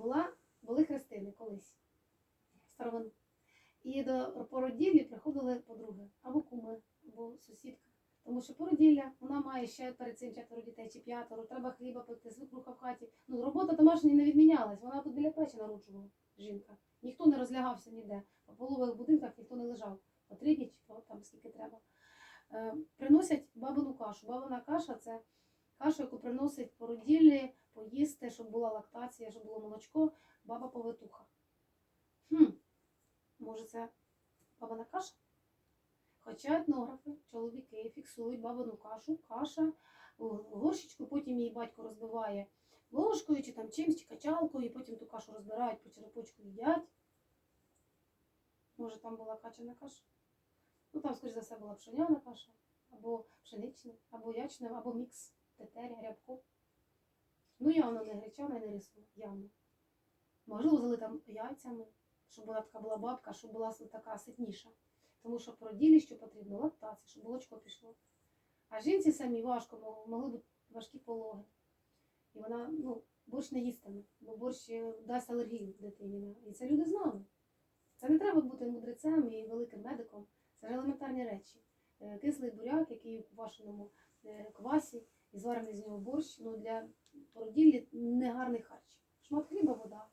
була, були хрестини колись, старовину. І до породіллі приходили подруги, або куми, або сусідка. Тому що породілля, вона має ще перед цим четверо дітей чи п'ятеро, треба хліба пекти, свекруха в хаті. Ну, робота домашня не відмінялась, вона тут біля печі народжувала жінка. Ніхто не розлягався ніде. По полових будинках ніхто не лежав. По три там скільки треба. Е, приносять бабину кашу. Бабина каша це каша, яку приносить породіллі, поїсти, щоб була лактація, щоб було молочко, баба повитуха. Хм, може це бабина каша? Хоча етнографи, чоловіки фіксують бабину кашу, каша горщичку, потім її батько розбиває ложкою чи там чимсь, чи качалкою, і потім ту кашу розбирають по черепочку їдять. Може, там була качана каша? Ну там, скоріш за все, була пшеняна каша, або пшенична, або ячна, або мікс тетері, грябко. Ну, явно не гречана і не рисова, явно. Можливо, залита яйцями, щоб вона така була бабка, щоб була така ситніша. Тому що породілі, що потрібно, лактація, щоб молочко пішло. А жінці самі важко могли бути важкі пологи. І вона ну, борщ не їстиме, бо борщ е, дасть алергію дитині. І це люди знали. Це не треба бути мудрецем і великим медиком. Це елементарні речі. Е, Кислий буряк, який у квашеному е, квасі, і зварений з нього борщ, ну для породіллі негарний харч. Шмат хліба, вода.